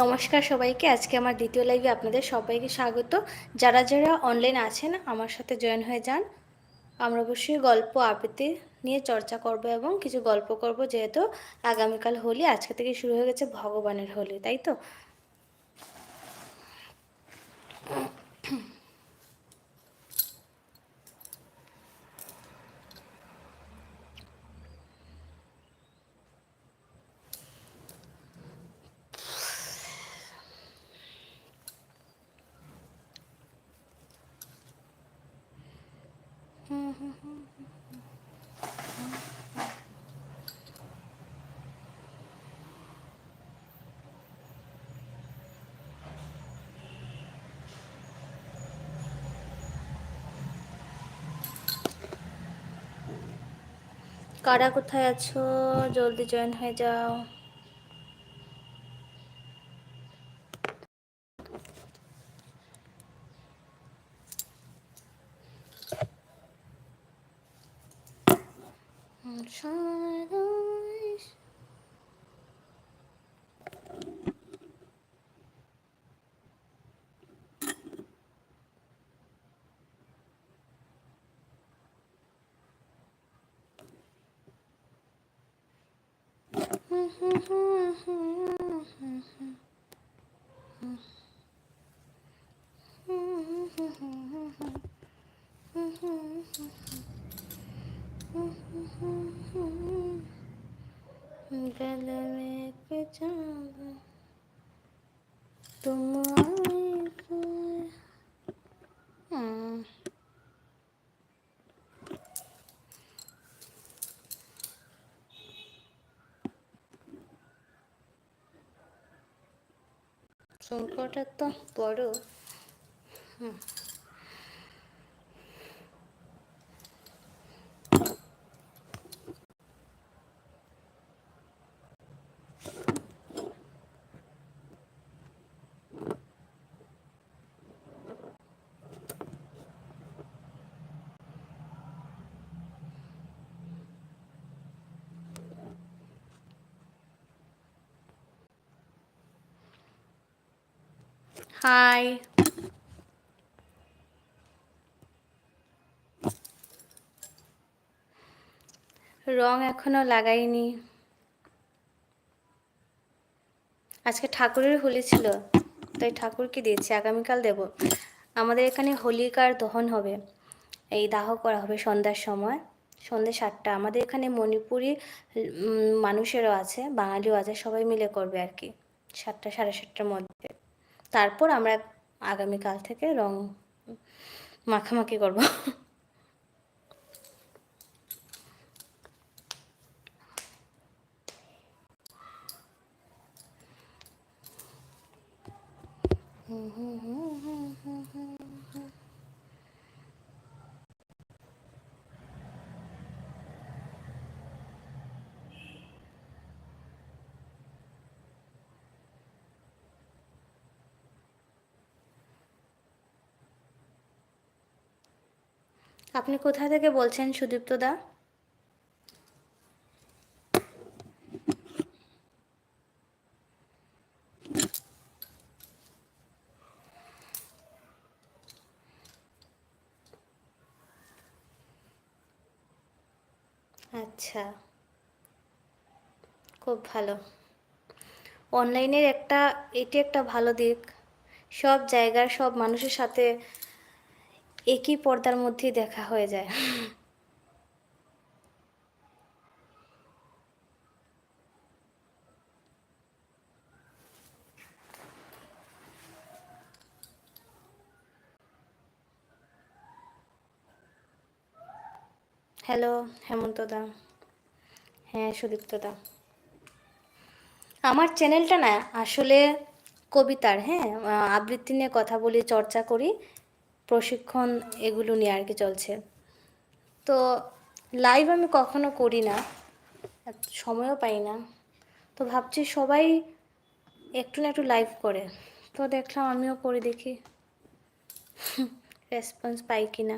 নমস্কার সবাইকে। আজকে আমার দ্বিতীয় লাইভে আপনাদের সবাইকে স্বাগত। যারা যারা অনলাইন আছেন, আমার সাথে জয়েন হয়ে যান। আমরা অবশ্যই গল্প আবৃত্তি নিয়ে চর্চা করব এবং কিছু গল্প করব, যেহেতু আগামীকাল হোলি, আজকে থেকে শুরু হয়ে গেছে ভগবানের হোলি, তাই তো? কারা কোথায় আছো? জলদি জয়েন হয়ে যাও। Arkadaş. Mm-hmm. गल में पहचाना तुम आए तो हाँ। সংকটটা তো বড় হুম হাই রং এখনও লাগাইনি। আজকে ঠাকুরের হোলি ছিল, তাই ঠাকুরকে দিয়েছি, আগামীকাল দেব। আমাদের এখানে হোলিকার দহন হবে, এই দাহ করা হবে সন্ধ্যার সময়, সন্ধ্যে সাতটা। আমাদের এখানে মণিপুরি মানুষেরও আছে, বাঙালিও আছে, সবাই মিলে করবে আর কি, সাতটা, সাড়ে সাতটার মধ্যে। তারপর আমরা আগামীকাল থেকে রং মাখামাখি করব। আপনি কোথা থেকে বলছেন, সুদীপ্ত দা? আচ্ছা খুব ভালো। অনলাইনের একটা, এটি একটা ভালো দিক। সব জায়গার, সব মানুষের সাথে একই পর্দার মধ্যেই দেখা হয়ে যায়। হ্যালো, হেমন্ত দা। হ্যাঁ সুদীপ্ত দা। আমার চ্যানেলটা না, আসলে কবিতার হ্যাঁ আবৃত্তি নিয়ে কথা বলি, চর্চা করি। প্রশিক্ষণ এগুলো নিয়ে আর কি চলছে। তো লাইভ আমি কখনো করি না, সময়ও পাই না। তো ভাবছি সবাই একটু না একটু লাইভ করে। তো দেখলাম আমিও করে দেখি। রেসপন্স পাই কি না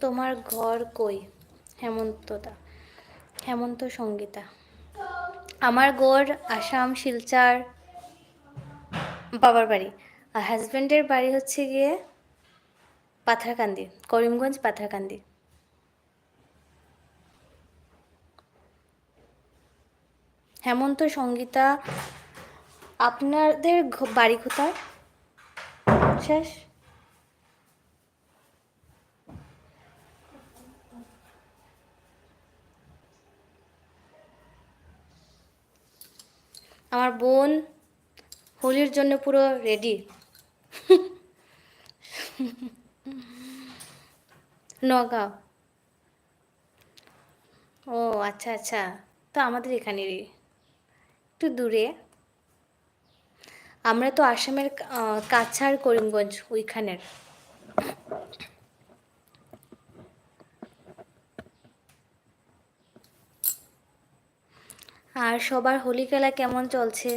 তোমার ঘর কই? হেমন্তদা। হেমন্ত সঙ্গীতা। আমার গড় আসাম, শিলচার বাবার বাড়ি। আর হাজব্যান্ডের বাড়ি হচ্ছে গিয়ে পাথারকান্দি, করিমগঞ্জ পাথারকান্দি। হেমন্ত সঙ্গীতা, আপনাদের বাড়ি কোথায়? শেষ? আমার বোন হোলির জন্য পুরো রেডি নগাঁও। ও আচ্ছা আচ্ছা। তো আমাদের এখানেরই। একটু দূরে। আমরা তো আসামের কাছাড় করিমগঞ্জ ওইখানের। আর সবার হোলি খেলা কেমন চলছে?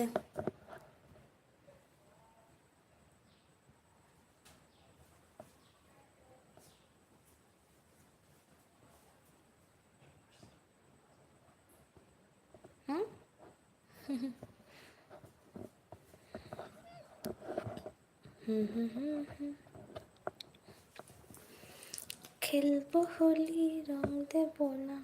খেলব হোলি রং দেব না।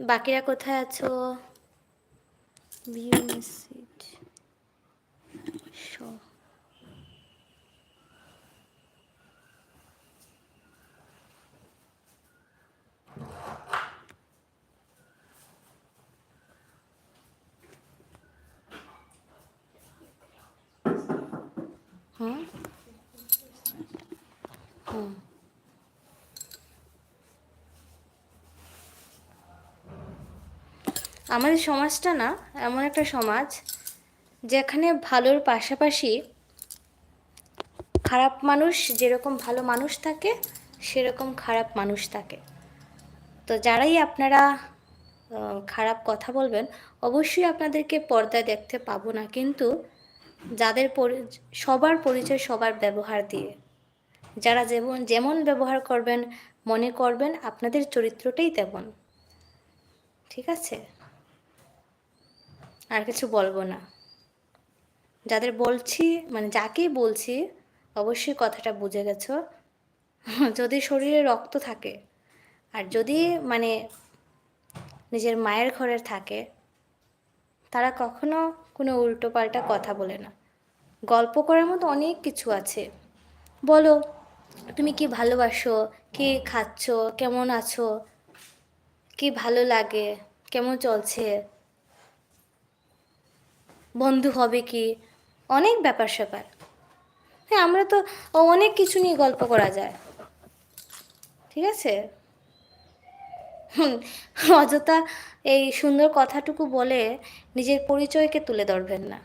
বাকিরা কোথায় আছো? View message show hmm hmm আমাদের সমাজটা না, এমন একটা সমাজ যেখানে ভালোর পাশাপাশি খারাপ মানুষ যেরকম ভালো মানুষ থাকে, সেরকম খারাপ মানুষ থাকে। তো যারাই আপনারা খারাপ কথা বলবেন, অবশ্যই আপনাদেরকে পর্দায় দেখতে পাবো না। কিন্তু যাদের সবার পরিচয় সবার ব্যবহার দিয়ে। যারা যেমন যেমন ব্যবহার করবেন, মনে করবেন আপনাদের চরিত্রটাই তেমন। ঠিক আছে? আর কিছু বলব না। যাদের বলছি মানে যাকেই বলছি, অবশ্যই কথাটা বুঝে গেছো। যদি শরীরে রক্ত থাকে, আর যদি মানে নিজের মায়ের ঘরে থাকে, তারা কখনো কোনো উল্টোপাল্টা কথা বলে না। গল্প করার মতো অনেক কিছু আছে। বলো। তুমি কি ভালোবাসো? কি খাচ্ছ? কেমন আছো? কি ভালো লাগে? কেমন চলছে? বন্ধু হবে কি? অনেক ব্যাপার স্যাপার। হ্যাঁ আমরা তো অনেক কিছু নিয়ে গল্প করা যায়। ঠিক আছে? অযথা এই সুন্দর কথাটুকু বলে নিজের পরিচয়কে তুলে ধরবেন না।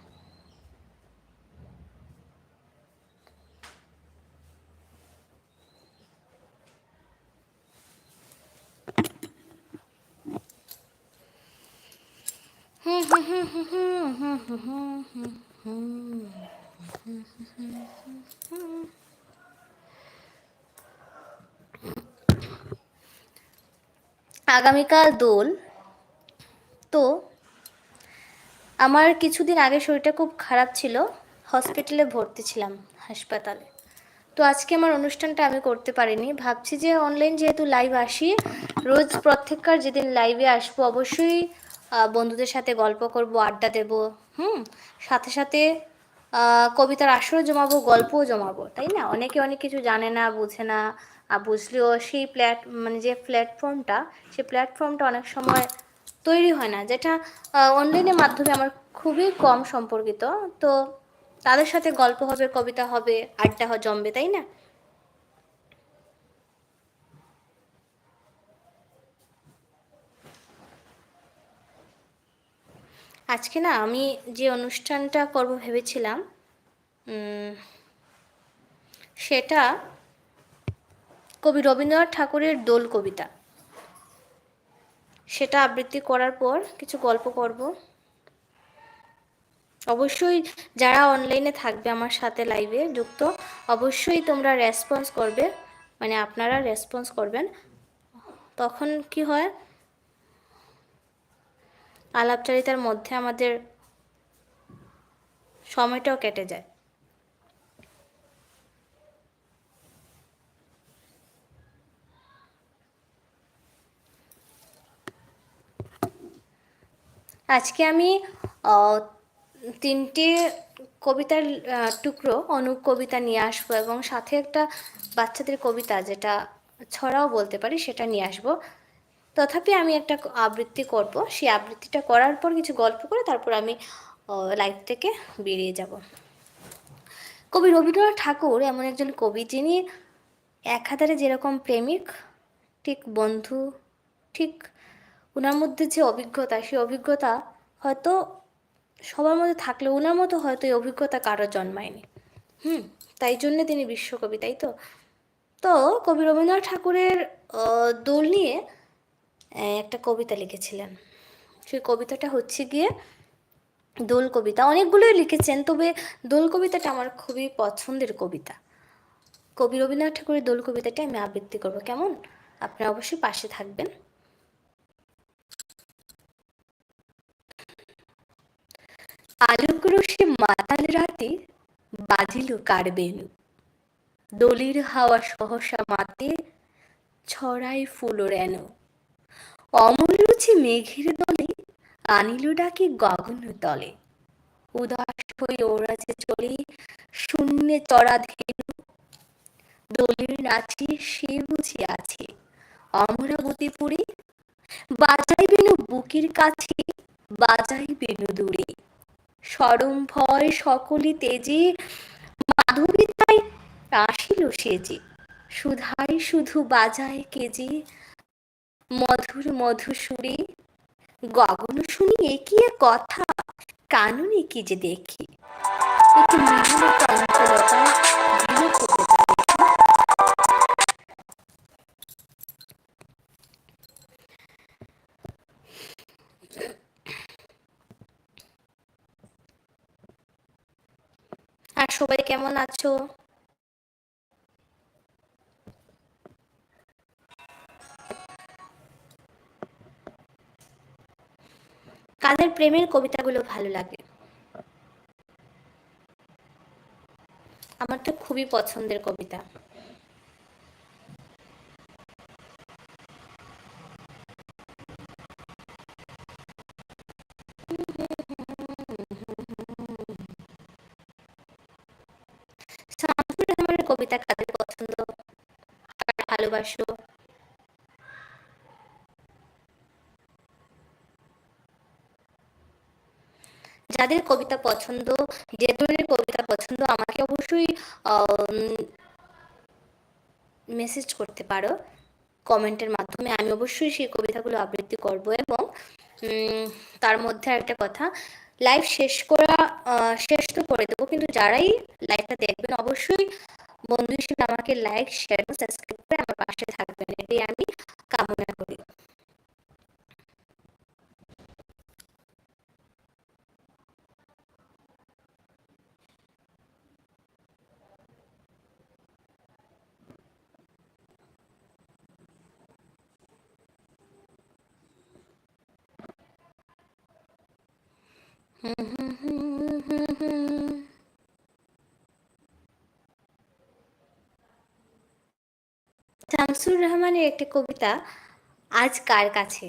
আগামীকাল দোল। তো আমার কিছুদিন আগে শরীরটা খুব খারাপ ছিল। হসপিটালে ভর্তি ছিলাম হাসপাতালে। তো আজকে আমার অনুষ্ঠানটা আমি করতে পারিনি। ভাবছি যে অনলাইন যেহেতু লাইভ আসি, রোজ প্রত্যেককার যেদিন লাইভে আসব, অবশ্যই বন্ধুদের সাথে গল্প করব, আড্ডা দেব, হুম? সাথে সাথে কবিতার আসরও জমাবো, গল্পও জমাবো, তাই না? অনেকে অনেক কিছু জানে না, বুঝে না। আর বুঝলেও সেই প্ল্যাট মানে যে প্ল্যাটফর্মটা সেই প্ল্যাটফর্মটা অনেক সময় তৈরি হয় না, যেটা অনলাইনের মাধ্যমে আমার খুবই কম সম্পর্কিত। তো তাদের সাথে গল্প হবে, কবিতা হবে, আড্ডা জমবে, তাই না? আজকে না আমি যে অনুষ্ঠানটা করব ভেবেছিলাম সেটা কবি রবীন্দ্রনাথ ঠাকুরের দোল কবিতা। সেটা আবৃত্তি করার পর কিছু গল্প করব। অবশ্যই যারা অনলাইনে থাকবে আমার সাথে লাইভে যুক্ত, অবশ্যই তোমরা রেসপন্স করবে মানে আপনারা রেসপন্স করবেন। তখন কি হয় আলাপচারিতার মধ্যে আমাদের সময়টাও কেটে যায়। আজকে আমি তিনটে কবিতার টুকরো অনুপ কবিতা নিয়ে আসব এবং সাথে একটা বাচ্চাদের কবিতা যেটা ছড়াও বলতে পারি সেটা নিয়ে আসব। তথাপি আমি একটা আবৃত্তি করব। সেই আবৃত্তিটা করার পর কিছু গল্প করে তারপর আমি লাইভ থেকে বেরিয়ে যাব। কবি রবীন্দ্রনাথ ঠাকুর এমন একজন কবি যিনি এক হাতারে যেরকম প্রেমিক, ঠিক বন্ধু, ঠিক ওনার মধ্যে যে অভিজ্ঞতা, সেই অভিজ্ঞতা হয়তো সবার মধ্যে থাকলে ওনার মতো হয়তো এই অভিজ্ঞতা কারও জন্মায়নি। হুম, তাই জন্যে তিনি বিশ্বকবি, তাই তো? তো কবি রবীন্দ্রনাথ ঠাকুরের দোল নিয়ে একটা কবিতা লিখেছিলেন। সেই কবিতাটা হচ্ছে গিয়ে দোল কবিতা। অনেকগুলোই লিখেছেন, তবে দোল কবিতাটা আমার খুবই পছন্দের কবিতা। কবি রবীন্দ্রনাথ ঠাকুরের দোল কবিতাটা আমি আবৃত্তি করব, কেমন? আপনারা অবশ্যই পাশে থাকবেন। আলোক রশ্মি মাতাল রাতে বাজিল কারবেনু। দলির হাওয়া সহসা মাতে ছড়াই ফুল রেন। অমল রুচি মেঘের দলে আনিল ডাকে গগন তলে। উদাস হয়ে ওরা যে চলে শূন্যে চড়া ধেনু। দোলের নাচে সে বুঝি আছে অমরাবতী পুরী বাজাই বেনু বুকের কাছে বাজাই বেনু দূরে। সরম ভয় সকলে তেজে মাধবী তাই আসিল সেজে সুধাই শুধু বাজায় কেজে মধুর মধু সুরে গগন শুনি একিয়ে কথা, কানুনে কি যে দেখি। আর সবাই কেমন আছো প্রেমের কবিতাগুলো ভালো লাগে। আমার তো খুবই পছন্দের কবিতা। কবিতা কাদের পছন্দ? ভালোবাসো যাদের কবিতা পছন্দ, যে ধরনের কবিতা পছন্দ আমাকে অবশ্যই মেসেজ করতে পারো। কমেন্টের মাধ্যমে আমি অবশ্যই সেই কবিতাগুলো আবৃত্তি করব এবং তার মধ্যে একটা কথা লাইভ শেষ করা শেষ তো করে দেবো, কিন্তু যারাই লাইভটা দেখবেন, অবশ্যই বন্ধু হিসেবে আমাকে লাইক শেয়ার সাবস্ক্রাইব করে আমার পাশে থাকবেন। এটাই আমি কামনা করি। শামসুর রহমানের একটি কবিতা আজ কার কাছে?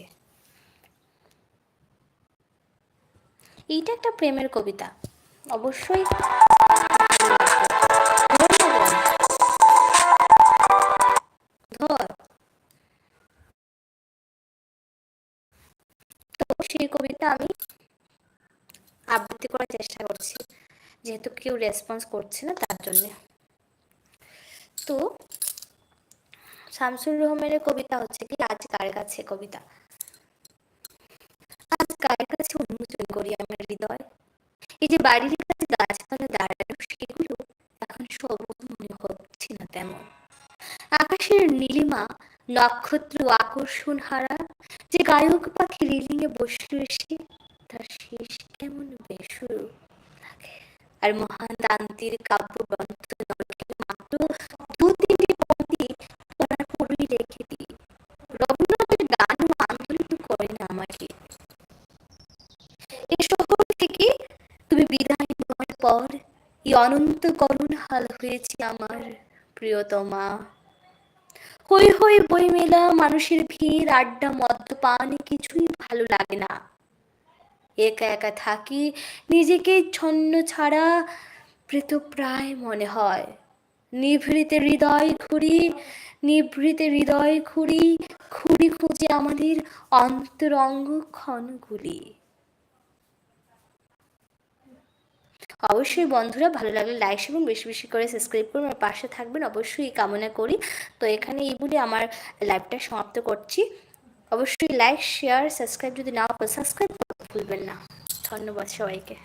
এইটা একটা প্রেমের কবিতা। অবশ্যই সেই কবিতা আমি আবৃত্তি করার চেষ্টা করছি। যেহেতু কেউ রেসপন্স করছে না, তার জন্যে। তো, শামসুর রহমানের কবিতা হচ্ছে কি, আজ কার কাছে কবিতা? আজ কার কাছে উন্মোচন করি আমার হৃদয়? এই যে বাড়ির কাছে গাছপালা দাঁড়ানো সেগুলো এখন সবুজ মনে হচ্ছে না তেমন। আকাশের নীলিমা, নক্ষত্র আকর্ষণ হারা, যে গায়ক পাখি রিলিংয়ে বসে রয়েছে তার শেষ কেমন বেসুরো লাগে? আর মহান তান্তির কাব্যগ্রন্থ নরকে মাত্র দু তিনটি পংক্তি ওনার পড়েই রেখে দিই। রবীন্দ্রনাথের গানও আন্দোলিত করে না আমাকে। এ শহর থেকে তুমি বিদায় নেওয়ার পর এই অনন্ত করুণ হাল হয়েছে আমার প্রিয়তমা। হই হই বই মেলা মানুষের ভিড়, আড্ডা, মদ্যপান কিছুই ভালো লাগে না। একা একা থাকি, নিজেকে ছন্ন ছাড়া প্রায় মনে হয়। নিভৃতে হৃদয় ঘুরি, নিভৃতে হৃদয় ঘুরি ঘুরি খুঁজে আমাদের অন্তরঙ্গ ক্ষণগুলি। অবশ্যই বন্ধুরা ভালো লাগলে লাইক এবং বেশি বেশি করে সাবস্ক্রাইব করুন আর পাশে থাকবেন অবশ্যই কামনা করি। তো এখানে এই বলে আমার লাইভটা সমাপ্ত করছি। অবশ্যই লাইক শেয়ার সাবস্ক্রাইব যদি না করে সাবস্ক্রাইব ভুলবেন না। ধন্যবাদ সবাইকে।